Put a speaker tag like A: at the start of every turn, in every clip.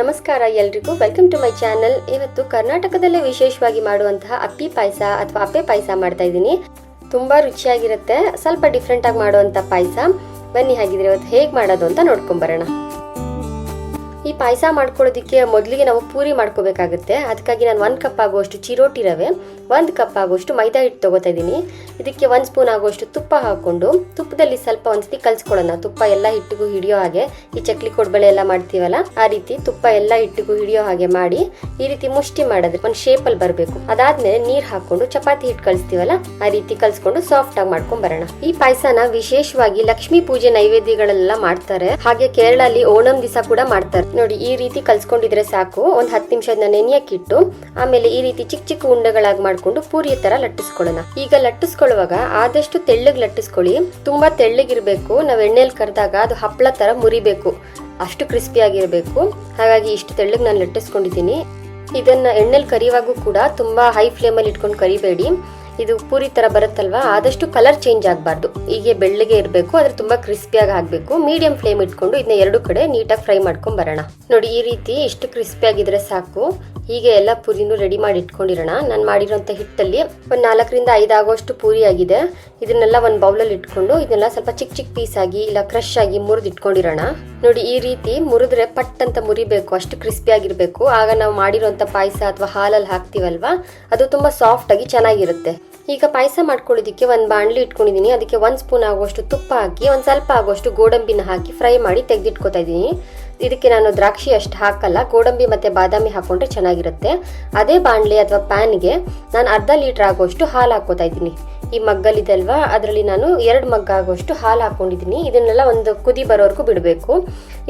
A: ನಮಸ್ಕಾರ ಎಲ್ರಿಗೂ. Welcome to my channel ಇವತ್ತು ಕರ್ನಾಟಕದಲ್ಲೇ ವಿಶೇಷವಾಗಿ ಮಾಡುವಂತಹ ಅಪ್ಪಿ ಪಾಯಸ ಅಥವಾ ಅಪ್ಪೆ ಪಾಯಸ ಮಾಡ್ತಾ ಇದ್ದೀನಿ. ತುಂಬಾ ರುಚಿಯಾಗಿರುತ್ತೆ. ಸ್ವಲ್ಪ ಡಿಫ್ರೆಂಟ್ ಆಗಿ ಮಾಡುವಂತ ಪಾಯಸ. ಬನ್ನಿ, ಹಾಗಿದ್ರೆ ಇವತ್ತು ಹೇಗೆ ಮಾಡೋದು ಅಂತ ನೋಡ್ಕೊಂಬರೋಣ ಈ ಪಾಯಸ ಮಾಡ್ಕೊಳ್ಳೋದಕ್ಕೆ ಮೊದಲಿಗೆ ನಾವು ಪೂರಿ ಮಾಡ್ಕೋಬೇಕಾಗುತ್ತೆ. ಅದಕ್ಕಾಗಿ ನಾನು ಒಂದು ಕಪ್ ಆಗುವಷ್ಟು ಚಿರೋಟಿ ರವೆ, ಒಂದು ಕಪ್ ಆಗುವಷ್ಟು ಮೈದಾ ಹಿಟ್ಟು ತೊಗೋತಾ ಇದ್ದೀನಿ. ಇದಕ್ಕೆ ಒಂದು ಸ್ಪೂನ್ ಆಗುವಷ್ಟು ತುಪ್ಪ ಹಾಕ್ಕೊಂಡು, ತುಪ್ಪದಲ್ಲಿ ಸ್ವಲ್ಪ ಒಂದ್ಸತಿ ಕಲ್ಸ್ಕೊಳ್ಳೋಣ. ತುಪ್ಪ ಎಲ್ಲ ಹಿಟ್ಟಿಗೂ ಹಿಡಿಯೋ ಹಾಗೆ, ಈ ಚಕ್ಲಿ ಕೊಡ್ಬಳೆ ಎಲ್ಲ ಮಾಡ್ತೀವಲ್ಲ, ಆ ರೀತಿ ತುಪ್ಪ ಎಲ್ಲ ಹಿಟ್ಟಿಗೂ ಹಿಡಿಯೋ ಹಾಗೆ ಮಾಡಿ, ಈ ರೀತಿ ಮುಷ್ಟಿ ಮಾಡಿದ್ರೆ ಒಂದು ಶೇಪಲ್ಲಿ ಬರಬೇಕು. ಅದಾದ್ಮೇಲೆ ನೀರು ಹಾಕ್ಕೊಂಡು ಚಪಾತಿ ಹಿಟ್ಟು ಕಳಿಸ್ತೀವಲ್ಲ ಆ ರೀತಿ ಕಲ್ಸ್ಕೊಂಡು ಸಾಫ್ಟ್ ಆಗಿ ಮಾಡ್ಕೊಂಡ್ ಬರೋಣ. ಈ ಪಾಯಸನ ವಿಶೇಷವಾಗಿ ಲಕ್ಷ್ಮೀ ಪೂಜೆ ನೈವೇದ್ಯಗಳೆಲ್ಲ ಮಾಡ್ತಾರೆ. ಹಾಗೆ ಕೇರಳಲ್ಲಿ ಓಣಂ ದಿವಸ ಕೂಡ ಮಾಡ್ತಾರೆ. ನೋಡಿ, ಈ ರೀತಿ ಕಲ್ಸ್ಕೊಂಡಿದ್ರೆ ಸಾಕು. ಒಂದು ಹತ್ತು ನಿಮಿಷ ನೆನೆಯಕ್ಕಿಟ್ಟು ಆಮೇಲೆ ಈ ರೀತಿ ಚಿಕ್ಕ ಚಿಕ್ಕ ಉಂಡೆಗಳಾಗಿ ಮಾಡ್ಕೊಂಡು ಪೂರಿ ತರ ಲಟ್ಟಿಸ್ಕೊಳ್ಳೋಣ. ಈಗ ಲಟ್ಟಿಸ್ಕೊಳ್ಳುವಾಗ ಆದಷ್ಟು ತೆಳ್ಳಗೆ ಲಟ್ಟಿಸ್ಕೊಳ್ಳಿ. ತುಂಬಾ ತೆಳ್ಳಗಿರ್ಬೇಕು. ನಾವು ಎಣ್ಣೆಲಿ ಕರೆದಾಗ ಅದು ಹಪ್ಪಳ ತರ ಮುರಿಬೇಕು. ಅಷ್ಟು ಕ್ರಿಸ್ಪಿ ಆಗಿರ್ಬೇಕು. ಹಾಗಾಗಿ ಇಷ್ಟು ತೆಳ್ಳಗೆ ನಾನು ಲಟ್ಟಿಸ್ಕೊಂಡಿದ್ದೀನಿ. ಇದನ್ನ ಎಣ್ಣೆಲಿ ಕರಿಯುವಾಗೂ ಕೂಡ ತುಂಬಾ ಹೈ ಫ್ಲೇಮಲ್ಲಿ ಇಟ್ಕೊಂಡು ಕರಿಬೇಡಿ. ಇದು ಪೂರಿ ತರ ಬರುತ್ತಲ್ವಾ? ಆದಷ್ಟು ಕಲರ್ ಚೇಂಜ್ ಆಗಬಾರ್ದು. ಹೀಗೆ ಬೆಳ್ಳಗೆ ಇರಬೇಕು, ಆದ್ರೆ ತುಂಬಾ ಕ್ರಿಸ್ಪಿಯಾಗಿ ಆಗಬೇಕು. ಮೀಡಿಯಂ ಫ್ಲೇಮ್ ಇಟ್ಕೊಂಡು ಇದನ್ನ ಎರಡು ಕಡೆ ನೀಟಾಗಿ ಫ್ರೈ ಮಾಡ್ಕೊಂಡ್ ಬರೋಣ. ನೋಡಿ, ಈ ರೀತಿ ಇಷ್ಟು ಕ್ರಿಸ್ಪಿ ಆಗಿದ್ರೆ ಸಾಕು. ಹೀಗೆ ಎಲ್ಲ ಪೂರಿನೂ ರೆಡಿ ಮಾಡಿ ಇಟ್ಕೊಂಡಿರೋಣ. ನಾನು ಮಾಡಿರೋಂಥ ಹಿಟ್ಟಲ್ಲಿ ಒಂದು ನಾಲ್ಕರಿಂದ ಐದು ಆಗೋಷ್ಟು ಪೂರಿ ಆಗಿದೆ. ಇದನ್ನೆಲ್ಲ ಒಂದು ಬೌಲಲ್ಲಿ ಇಟ್ಕೊಂಡು ಇದನ್ನೆಲ್ಲ ಸ್ವಲ್ಪ ಚಿಕ್ಕ ಚಿಕ್ಕ ಪೀಸ್ ಆಗಿ ಇಲ್ಲ ಕ್ರಶ್ ಆಗಿ ಮುರಿದು ಇಟ್ಕೊಂಡಿರೋಣ. ನೋಡಿ ಈ ರೀತಿ ಮುರಿದ್ರೆ ಪಟ್ ಅಂತ ಮುರಿಬೇಕು ಅಷ್ಟು ಕ್ರಿಸ್ಪಿ ಆಗಿರಬೇಕು. ಆಗ ನಾವು ಮಾಡಿರೋಂಥ ಪಾಯಸ ಅಥವಾ ಹಾಲಲ್ಲಿ ಹಾಕ್ತೀವಲ್ವಾ, ಅದು ತುಂಬ ಸಾಫ್ಟ್ ಆಗಿ ಚೆನ್ನಾಗಿರುತ್ತೆ. ಈಗ ಪಾಯಸ ಮಾಡ್ಕೊಳ್ಳೋದಕ್ಕೆ ಒಂದು ಬಾಣಲಿ ಇಟ್ಕೊಂಡಿದ್ದೀನಿ ಅದಕ್ಕೆ ಒಂದು ಸ್ಪೂನ್ ಆಗುವಷ್ಟು ತುಪ್ಪ ಹಾಕಿ, ಒಂದು ಸ್ವಲ್ಪ ಆಗುವಷ್ಟು ಗೋಡಂಬಿನ ಹಾಕಿ ಫ್ರೈ ಮಾಡಿ ತೆಗೆದಿಟ್ಕೊತಾ ಇದ್ದೀನಿ ಇದಕ್ಕೆ ನಾನು ದ್ರಾಕ್ಷಿ ಅಷ್ಟು ಹಾಕಲ್ಲ, ಗೋಡಂಬಿ ಮತ್ತು ಬಾದಾಮಿ ಹಾಕೊಂಡ್ರೆ ಚೆನ್ನಾಗಿರುತ್ತೆ. ಅದೇ ಬಾಣಲೆ ಅಥವಾ ಪ್ಯಾನ್ಗೆ ನಾನು ಅರ್ಧ ಲೀಟರ್ ಆಗೋಷ್ಟು ಹಾಲು ಹಾಕೋತಾ ಇದ್ದೀನಿ. ಈ ಮಗ್ಗಲ್ಲಿದಲ್ವಾ, ಅದರಲ್ಲಿ ನಾನು ಎರಡು ಮಗ್ಗ ಆಗೋಷ್ಟು ಹಾಲು ಹಾಕೊಂಡಿದ್ದೀನಿ. ಇದನ್ನೆಲ್ಲ ಒಂದು ಕುದಿ ಬರೋವರೆಗೂ ಬಿಡಬೇಕು.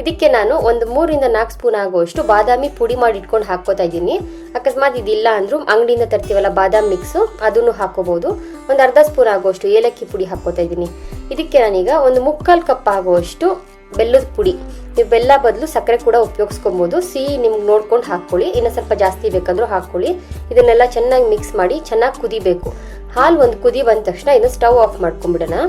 A: ಇದಕ್ಕೆ ನಾನು ಒಂದು ಮೂರಿಂದ ನಾಲ್ಕು ಸ್ಪೂನ್ ಆಗೋಷ್ಟು ಬಾದಾಮಿ ಪುಡಿ ಮಾಡಿ ಇಟ್ಕೊಂಡು ಹಾಕೋತಾ ಇದ್ದೀನಿ. ಅಕಸ್ಮಾತ್ ಇದಿಲ್ಲ ಅಂದರೂ ಅಂಗಡಿಯಿಂದ ತರ್ತೀವಲ್ಲ ಬಾದಾಮಿ ಮಿಕ್ಸು, ಅದನ್ನು ಹಾಕೋಬಹುದು ಒಂದು ಅರ್ಧ ಸ್ಪೂನ್ ಆಗೋಷ್ಟು ಏಲಕ್ಕಿ ಪುಡಿ ಹಾಕೋತಾ ಇದ್ದೀನಿ. ಇದಕ್ಕೆ ನಾನೀಗ ಒಂದು ಮುಕ್ಕಾಲು ಕಪ್ ಆಗುವಷ್ಟು ಬೆಲ್ಲದ ಪುಡಿ. ನೀವು ಬೆಲ್ಲ ಬದಲು ಸಕ್ಕರೆ ಕೂಡ ಉಪಯೋಗಿಸ್ಕೊಬೋದು. ಸಿಹಿ ನಿಮ್ಗೆ ನೋಡ್ಕೊಂಡು ಹಾಕ್ಕೊಳ್ಳಿ. ಇನ್ನು ಸ್ವಲ್ಪ ಜಾಸ್ತಿ ಬೇಕಂದ್ರೂ ಹಾಕ್ಕೊಳ್ಳಿ. ಇದನ್ನೆಲ್ಲ ಚೆನ್ನಾಗಿ ಮಿಕ್ಸ್ ಮಾಡಿ ಚೆನ್ನಾಗಿ ಕುದಿಬೇಕು. ಹಾಲು ಒಂದು ಕುದಿ ಬಂದ ತಕ್ಷಣ ಇದನ್ನು ಸ್ಟವ್ ಆಫ್ ಮಾಡ್ಕೊಂಡ್ಬಿಡೋಣ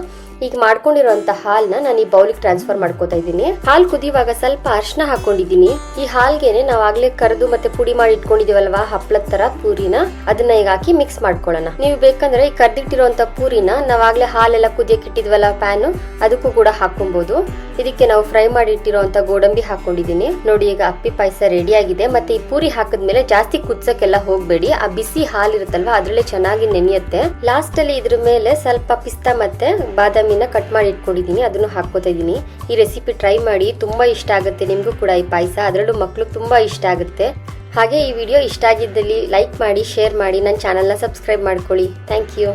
A: ಈಗ ಮಾಡ್ಕೊಂಡಿರೋಂಥ ಹಾಲ್ನ ನಾನು ಈ ಬೌಲಿಗೆ ಟ್ರಾನ್ಸ್ಫರ್ ಮಾಡ್ಕೋತಾ ಇದ್ದೀನಿ. ಹಾಲು ಕುದಿಯುವಾಗ ಸ್ವಲ್ಪ ಅರ್ಶನ ಹಾಕೊಂಡಿದ್ದೀನಿ. ಈ ಹಾಲ್ಗೆನೆ ನಾವು ಆಗ್ಲೇ ಕರೆದು ಮತ್ತೆ ಪುಡಿ ಮಾಡಿ ಇಟ್ಕೊಂಡಿದೀವಲ್ವಾ? ಹಪ್ಪಳದ ತರ ಪೂರಿನ. ಅದನ್ನ ಈಗ ಹಾಕಿ ಮಿಕ್ಸ್ ಮಾಡ್ಕೊಳ್ಳೋಣ. ನೀವು ಬೇಕಂದ್ರೆ ಈ ಕರ್ದಿಟ್ಟಿರುವಂತ ಪೂರಿನ ನಾವಾಗ್ಲೇ ಹಾಲೆಲ್ಲ ಕುದಿಯಕ್ಕೆ ಇಟ್ಟಿದ್ವಲ್ಲ ಪ್ಯಾನ್ ಅದಕ್ಕೂ ಕೂಡ ಹಾಕೊಬಹುದು ಇದಕ್ಕೆ ನಾವು ಫ್ರೈ ಮಾಡಿ ಇಟ್ಟಿರುವಂತ ಗೋಡಂಬಿ ಹಾಕೊಂಡಿದ್ದೀನಿ. ನೋಡಿ, ಈಗ ಅಪ್ಪಿ ಪಾಯಸ ರೆಡಿ ಆಗಿದೆ. ಮತ್ತೆ ಈ ಪೂರಿ ಹಾಕಿದ್ಮೇಲೆ ಜಾಸ್ತಿ ಕುದ್ಸಕ್ಕೆಲ್ಲ ಹೋಗ್ಬೇಡಿ. ಆ ಬಿಸಿ ಹಾಲು ಇರುತ್ತಲ್ವಾ, ಅದ್ರಲ್ಲೇ ಚೆನ್ನಾಗಿ ನೆನೆಯುತ್ತೆ. ಲಾಸ್ಟ್ ಅಲ್ಲಿ ಇದ್ರ ಮೇಲೆ ಸ್ವಲ್ಪ ಪಿಸ್ತಾ ಮತ್ತೆ ಬಾದಾಮಿನ ಕಟ್ ಮಾಡಿ ಇಟ್ಕೊಂಡಿದ್ದೀನಿ. ಅದನ್ನು ಹಾಕೋತಾ ಇದ್ದೀನಿ. ಈ ರೆಸಿಪಿ ಟ್ರೈ ಮಾಡಿ, ತುಂಬಾ ಇಷ್ಟ ಆಗುತ್ತೆ. ನಿಮ್ಗೂ ಕೂಡ ಈ ಪಾಯಸ. ಅದರಲ್ಲೂ ಮಕ್ಕಳು ತುಂಬಾ ಇಷ್ಟ ಆಗುತ್ತೆ. ಹಾಗೆ ಈ ವಿಡಿಯೋ ಇಷ್ಟ ಆಗಿದ್ದಲ್ಲಿ ಲೈಕ್ ಮಾಡಿ ಶೇರ್ ಮಾಡಿ ನನ್ನ ಚಾನಲ್ನ ಸಬ್ಸ್ಕ್ರೈಬ್ ಮಾಡ್ಕೊಳ್ಳಿ. Thank you